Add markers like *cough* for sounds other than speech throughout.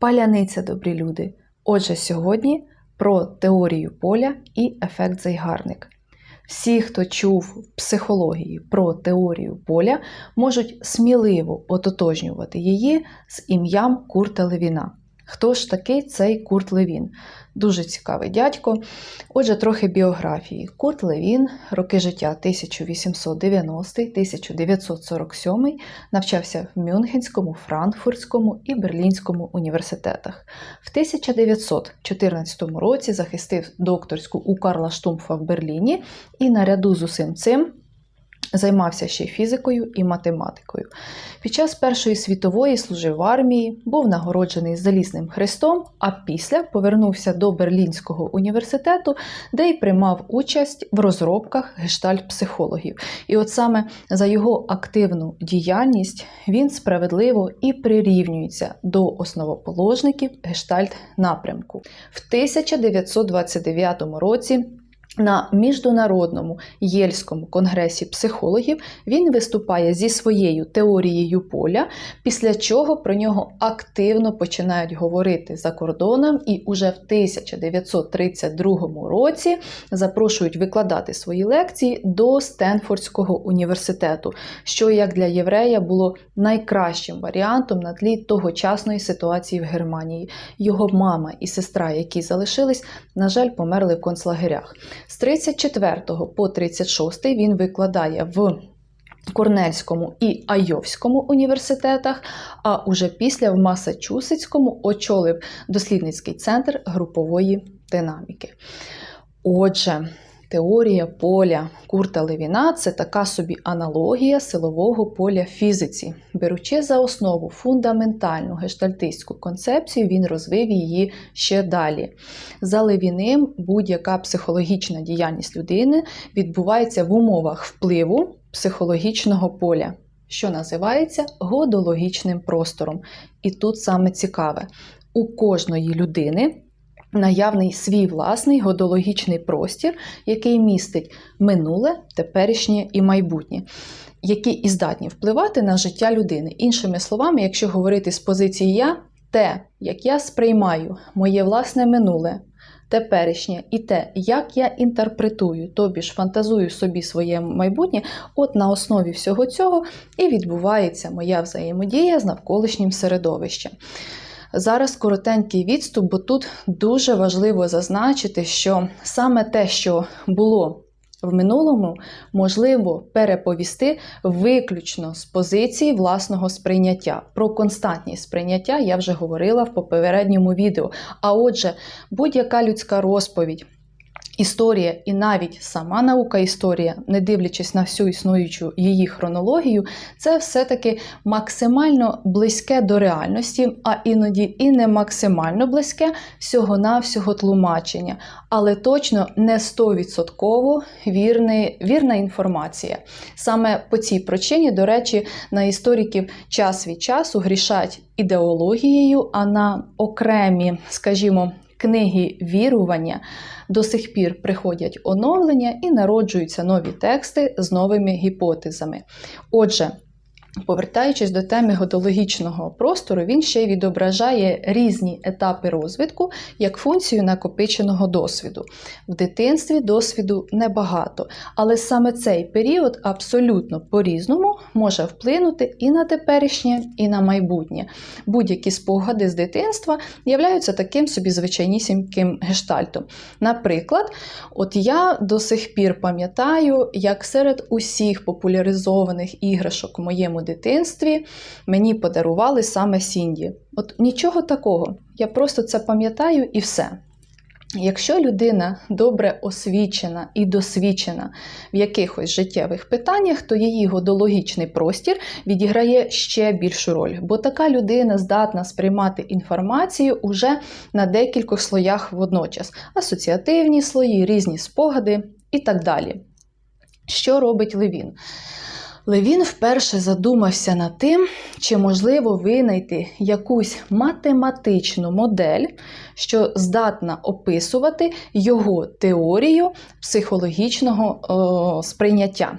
Паляниця, добрі люди. Отже, сьогодні про теорію поля і ефект Зайгарник. Всі, хто чув в психології про теорію поля, можуть сміливо ототожнювати її з ім'ям Курта Левіна. Хто ж такий цей Курт Левін? Дуже цікавий дядько. Отже, трохи біографії. Курт Левін, роки життя 1890-1947, навчався в Мюнхенському, Франкфуртському і Берлінському університетах. В 1914 році захистив докторську у Карла Штумфа в Берліні і наряду з усім цим Займався ще фізикою і математикою. Під час Першої світової служив в армії, був нагороджений Залізним Хрестом, а після повернувся до Берлінського університету, де й приймав участь в розробках гештальт-психологів. І от саме за його активну діяльність він справедливо і прирівнюється до основоположників гештальт-напрямку. В 1929 році. На міжнародному Єльському конгресі психологів він виступає зі своєю теорією поля, після чого про нього активно починають говорити за кордоном, і уже в 1932 році запрошують викладати свої лекції до Стенфордського університету, що як для єврея було найкращим варіантом на тлі тогочасної ситуації в Германії. Його мама і сестра, які залишились, на жаль, померли в концлагерях. З 34 по 36 він викладає в Корнельському і Айовському університетах, а уже після в Масачусетському очолив дослідницький центр групової динаміки. Отже, Теорія поля Курта Левіна це така собі аналогія силового поля фізиці. Беручи за основу фундаментальну гештальтистську концепцію, він розвив її ще далі. За Левіним будь-яка психологічна діяльність людини відбувається в умовах впливу психологічного поля, що називається годологічним простором. І тут саме цікаве: у кожної людини наявний свій власний годологічний простір, який містить минуле, теперішнє і майбутнє, які і здатні впливати на життя людини. Іншими словами, якщо говорити з позиції я, те, як я сприймаю моє власне минуле. Теперішнє і те, як я інтерпретую, тобі ж фантазую собі своє майбутнє, от на основі всього цього і відбувається моя взаємодія з навколишнім середовищем. Зараз коротенький відступ, бо тут дуже важливо зазначити, що саме те, що було в минулому, можливо переповісти виключно з позиції власного сприйняття. Про константність сприйняття я вже говорила в попередньому відео. А отже, будь-яка людська розповідь. Історія і навіть сама наука історія, не дивлячись на всю існуючу її хронологію, це все-таки максимально близьке до реальності, а іноді і не максимально близьке всього-навсього тлумачення, але точно не 100% вірна інформація. Саме по цій причині, до речі, на істориків час від часу грішать ідеологією, а на окремі, скажімо, книги вірування до сих пір приходять оновлення і народжуються нові тексти з новими гіпотезами. Отже, Повертаючись до теми годологічного простору, він ще й відображає різні етапи розвитку як функцію накопиченого досвіду. В дитинстві досвіду небагато, але саме цей період абсолютно по-різному може вплинути і на теперішнє, і на майбутнє. Будь-які спогади з дитинства являються таким собі звичайнісіньким гештальтом. Наприклад, от я до сих пір пам'ятаю, як серед усіх популяризованих іграшок в моєму дитинстві мені подарували саме Сінді. От нічого такого. Я просто це пам'ятаю і все. Якщо людина добре освічена і досвідчена в якихось життєвих питаннях, то її годологічний простір відіграє ще більшу роль, бо така людина здатна сприймати інформацію уже на декількох слоях водночас: асоціативні слої, різні спогади і так далі. Що робить Левін? Левін вперше задумався над тим, чи можливо винайти якусь математичну модель, що здатна описувати його теорію психологічного о, сприйняття.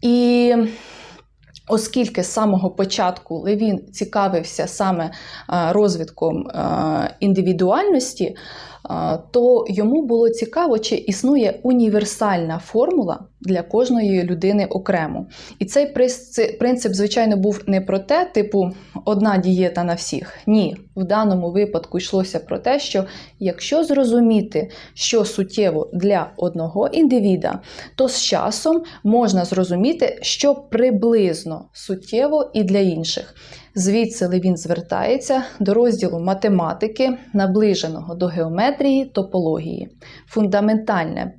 І Оскільки з самого початку Левін цікавився саме е, розвитком е, індивідуальності, е, то йому було цікаво, чи існує універсальна формула для кожної людини окремо. І цей принцип, звичайно, був не про те, типу, одна дієта на всіх. Ні, в даному випадку йшлося про те, що якщо зрозуміти, що суттєво для одного індивіда, то з часом можна зрозуміти, що приблизно суттєво і для інших. Звідси Левін звертається до розділу математики, наближеного до геометрії топології. Фундаментальне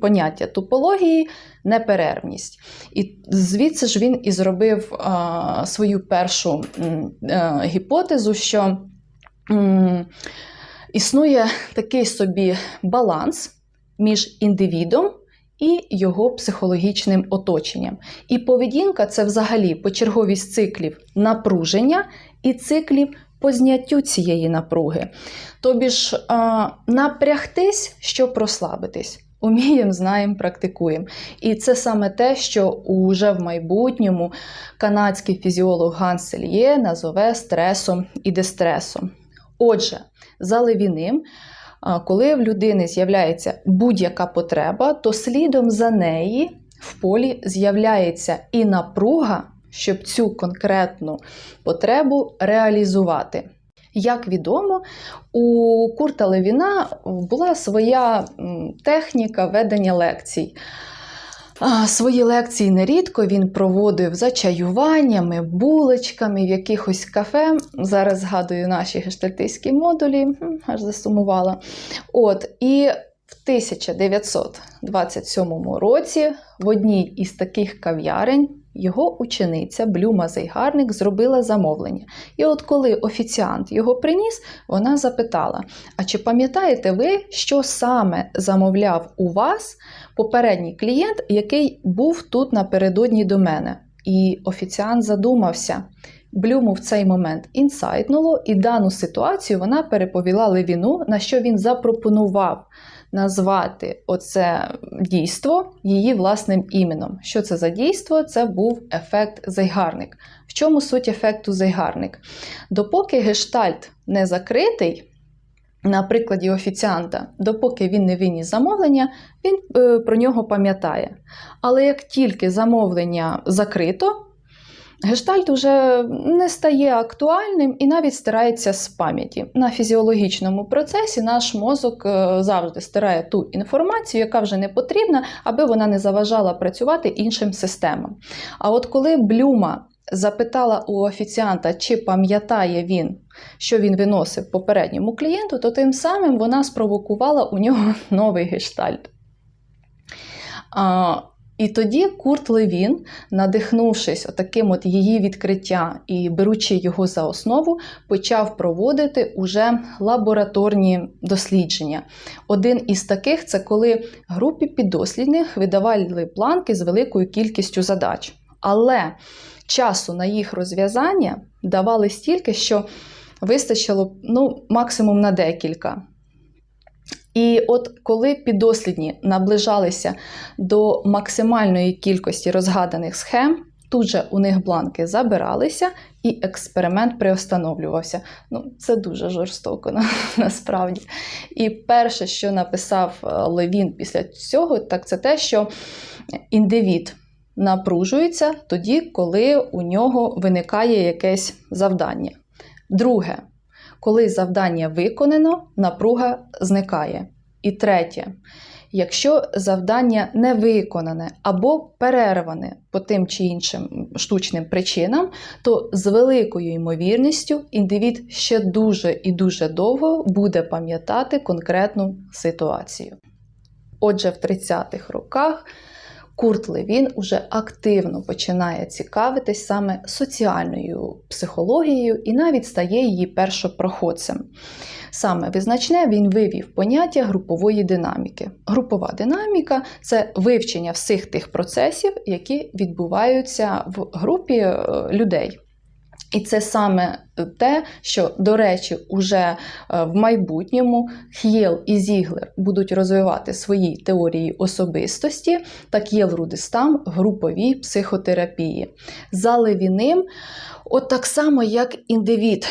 поняття топології неперервність. І звідси ж він і зробив а, свою першу м, е, гіпотезу, що м, існує такий собі баланс між індивідом і його психологічним оточенням. І поведінка це взагалі почерговість циклів напруження і циклів по зняттю цієї напруги. Тобі ж а, напрягтись, щоб розслабитись. Уміємо, знаємо, практикуємо. І це саме те, що уже в майбутньому канадський фізіолог Ганс Сельє назове стресом і дистресом. Отже, за Левіним, коли в людини з'являється будь-яка потреба, то слідом за неї в полі з'являється і напруга, щоб цю конкретну потребу реалізувати. Як відомо, у Курта Левіна була своя техніка ведення лекцій. Свої лекції нерідко він проводив за чаюваннями, булочками в якихось кафе. Зараз згадую наші гештальтистські модулі, аж засумувала. От, і в 1927 році в одній із таких кав'ярень його учениця Блюма Зайгарник зробила замовлення. І от коли офіціант його приніс, вона запитала: А чи пам'ятаєте ви, що саме замовляв у вас попередній клієнт, який був тут напередодні до мене? І офіціант задумався. Блюму в цей момент інсайтнуло, і дану ситуацію вона переповіла Левіну, на що він запропонував назвати оце дійство її власним іменем. Що це за дійство? Це був ефект Зайгарник. В чому суть ефекту Зайгарник? Допоки гештальт не закритий, на прикладі офіціанта, допоки він не виніс замовлення, він е, про нього пам'ятає. Але як тільки замовлення закрито, Гештальт уже не стає актуальним і навіть стирається з пам'яті. На фізіологічному процесі наш мозок е, завжди стирає ту інформацію, яка вже не потрібна, аби вона не заважала працювати іншим системам. А от коли Блюма запитала у офіціанта, чи пам'ятає він, що він виносив попередньому клієнту, то тим самим вона спровокувала у нього *laughs* новий гештальт. І тоді Курт Левін, надихнувшись таким от її відкриття і беручи його за основу, почав проводити уже лабораторні дослідження. Один із таких це коли групі піддослідних видавали планки з великою кількістю задач. Але часу на їх розв'язання давали стільки, що вистачило ну, максимум на декілька. І от коли піддослідні наближалися до максимальної кількості розгаданих схем, тут же у них бланки забиралися, і експеримент приостановлювався. Ну, це дуже жорстоко на, *laughs* насправді. І перше, що написав Левін після цього, так це те, що індивід напружується тоді, коли у нього виникає якесь завдання. Друге, коли завдання виконано, напруга зникає. І третє, якщо завдання не виконане або перерване по тим чи іншим штучним причинам, то з великою ймовірністю індивід ще дуже і дуже довго буде пам'ятати конкретну ситуацію. Отже, в 30-х роках Курт Левін уже активно починає цікавитись саме соціальною психологією і навіть стає її першопроходцем. Саме визначне він вивів поняття групової динаміки. Групова динаміка це вивчення всіх тих процесів, які відбуваються в групі людей. І це саме те, що, до речі, уже е, в майбутньому Х'єл і Зіглер будуть розвивати свої теорії особистості та К'єл Рудистам в груповій психотерапії. За Левіним, от так само, як індивід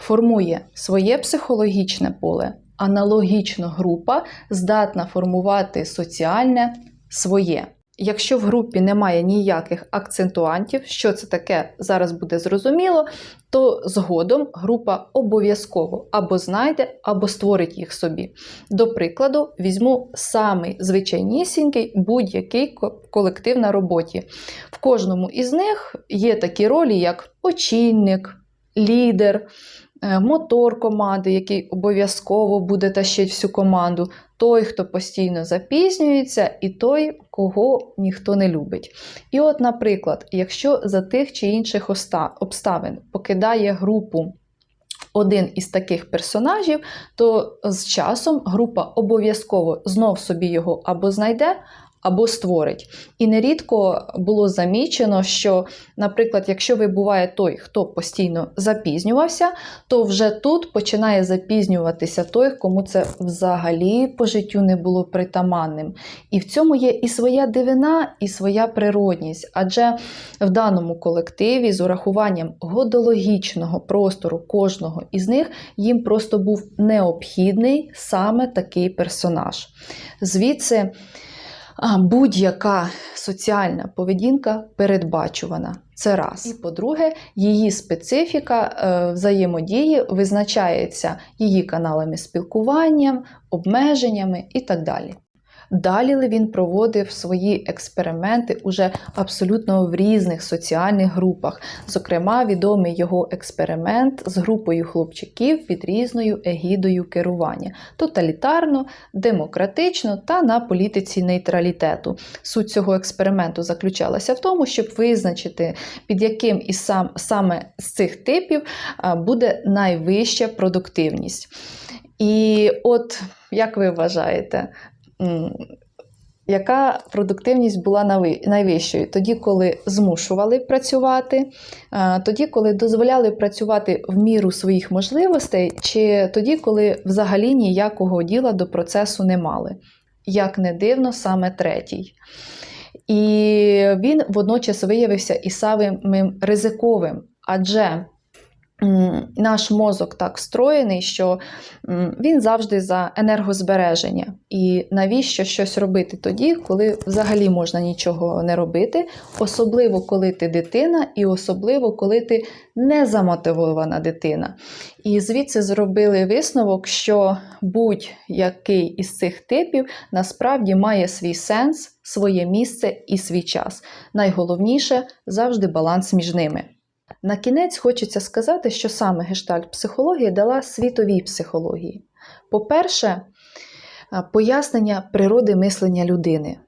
формує своє психологічне поле, аналогічно група здатна формувати соціальне своє. Якщо в групі немає ніяких акцентуантів, що це таке зараз буде зрозуміло, то згодом група обов'язково або знайде, або створить їх собі. До прикладу, візьму самий звичайнісінький будь-який колектив на роботі. В кожному із них є такі ролі, як очільник, лідер, мотор команди, який обов'язково буде тащити всю команду, той, хто постійно запізнюється, і той, кого ніхто не любить. І от, наприклад, якщо за тих чи інших обставин покидає групу один із таких персонажів, то з часом група обов'язково знов собі його або знайде, або створить. І нерідко було замічено, що, наприклад, якщо вибуває той, хто постійно запізнювався, то вже тут починає запізнюватися той, кому це взагалі по життю не було притаманним. І в цьому є і своя дивина, і своя природність. Адже в даному колективі з урахуванням годологічного простору кожного із них їм просто був необхідний саме такий персонаж. Звідси будь-яка соціальна поведінка передбачувана. Це раз. І по-друге, її специфіка е, взаємодії визначається її каналами спілкування, обмеженнями і так далі. Далі він проводив свої експерименти уже абсолютно в різних соціальних групах. Зокрема, відомий його експеримент з групою хлопчиків під різною егідою керування тоталітарно, демократично та на політиці нейтралітету. Суть цього експерименту заключалася в тому, щоб визначити, під яким із сам, саме з цих типів буде найвища продуктивність. І от, як ви вважаєте, яка продуктивність була найвищою? Тоді, коли змушували працювати, тоді, коли дозволяли працювати в міру своїх можливостей, чи тоді, коли взагалі ніякого діла до процесу не мали? Як не дивно, саме третій. І він водночас виявився і самим ризиковим, адже наш мозок так встроєний, що він завжди за енергозбереження. І навіщо щось робити тоді, коли взагалі можна нічого не робити, особливо коли ти дитина, і особливо коли ти не замотивована дитина. І звідси зробили висновок, що будь-який із цих типів насправді має свій сенс, своє місце і свій час. Найголовніше завжди баланс між ними. На кінець хочеться сказати, що саме гештальт психології дала світовій психології. По-перше, пояснення природи мислення людини.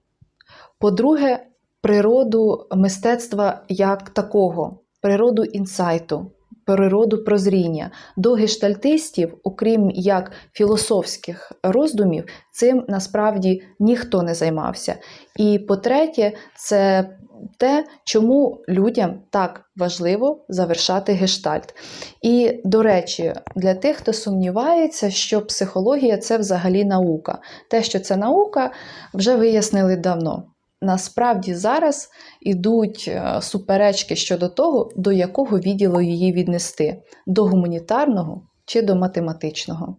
По-друге, природу мистецтва як такого, природу інсайту, природу прозріння. До гештальтистів, окрім як філософських роздумів, цим насправді ніхто не займався. І по-третє, це те, чому людям так важливо завершати гештальт. І, до речі, для тих, хто сумнівається, що психологія це взагалі наука. Те, що це наука, вже вияснили давно. Насправді зараз ідуть е, суперечки щодо того, до якого відділу її віднести: до гуманітарного чи до математичного.